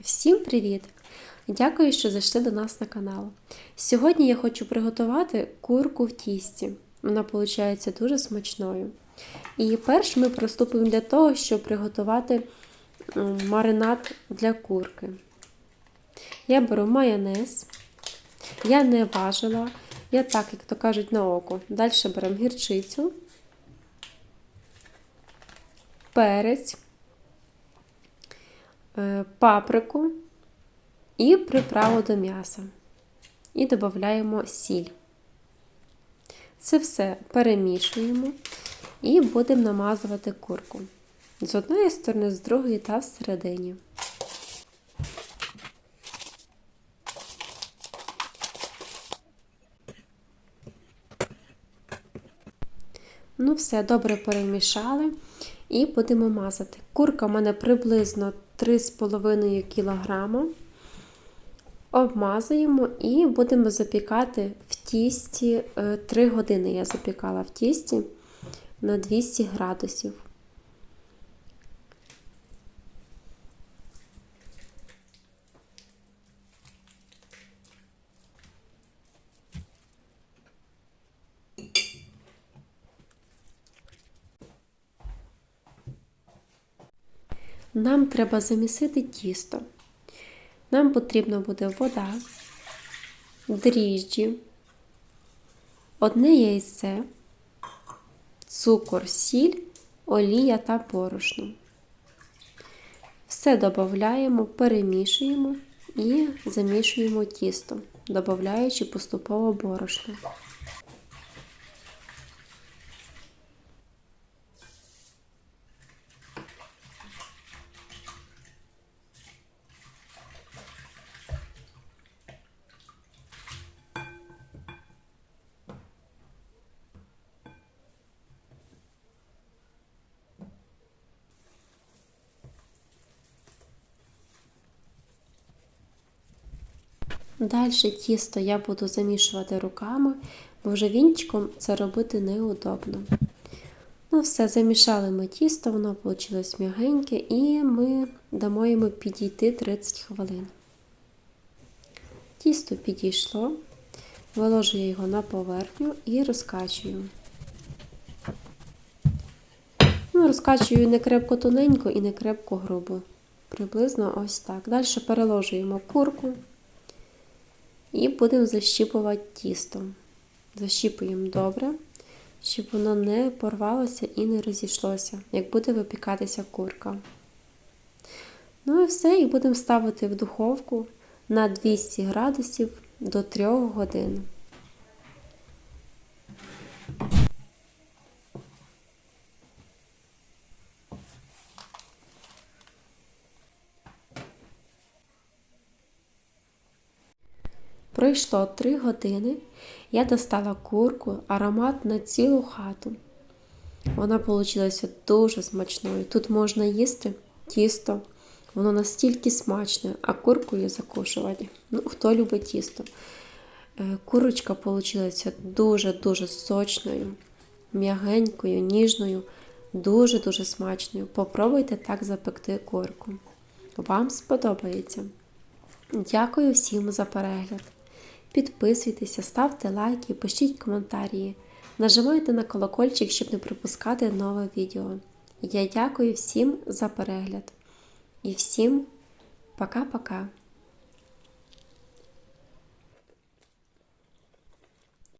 Всім привіт! Дякую, що зайшли до нас на канал. Сьогодні я хочу приготувати курку в тісті. Вона виходить дуже смачною. І перш ми приступимо для того, щоб приготувати маринад для курки. Я беру майонез. Я не важила. Я так, як то кажуть, на око. Далі беремо гірчицю, перець, паприку і приправу до м'яса. І додаємо сіль. Це все перемішуємо і будемо намазувати курку. З одної сторони, з другої та всередині. Ну, все, добре перемішали і будемо мазати. Курка в мене приблизно 3,5 кг. Обмазуємо і будемо запікати в тісті 3 години. Я запікала в тісті на 200 градусів. Нам треба замісити тісто. Нам потрібна буде вода, дріжджі, одне яйце, цукор, сіль, олія та борошно. Все додаємо, перемішуємо і замішуємо тісто, додаючи поступово борошно. Далі тісто я буду замішувати руками, бо вже вінчиком це робити неудобно. Ну, все, замішали ми тісто, воно вийшло м'ягеньке, і ми дамо йому підійти 30 хвилин. Тісто підійшло, виложую його на поверхню і розкачую. Ну, Розкачую не крепко тоненько і не крепко грубо. Приблизно ось так. Далі переложуємо курку. І будемо защіпувати тісто. Защіпуємо добре, щоб воно не порвалося і не розійшлося, як буде випікатися курка. Ну і все, і будемо ставити в духовку на 200 градусів до 3 годин. Пройшло 3 години, я достала курку, аромат на цілу хату. Вона вийшла дуже смачною. Тут можна їсти тісто, воно настільки смачне, а куркою закушувати. Ну, Хто любить тісто. Курочка вийшла дуже-дуже сочною, м'ягенькою, ніжною, дуже-дуже смачною. Попробуйте так запекти курку. Вам сподобається. Дякую всім за перегляд. Підписуйтеся, ставте лайки, пишіть коментарі. Нажимайте на колокольчик, щоб не пропускати нове відео. Я дякую всім за перегляд. І всім пока-пока!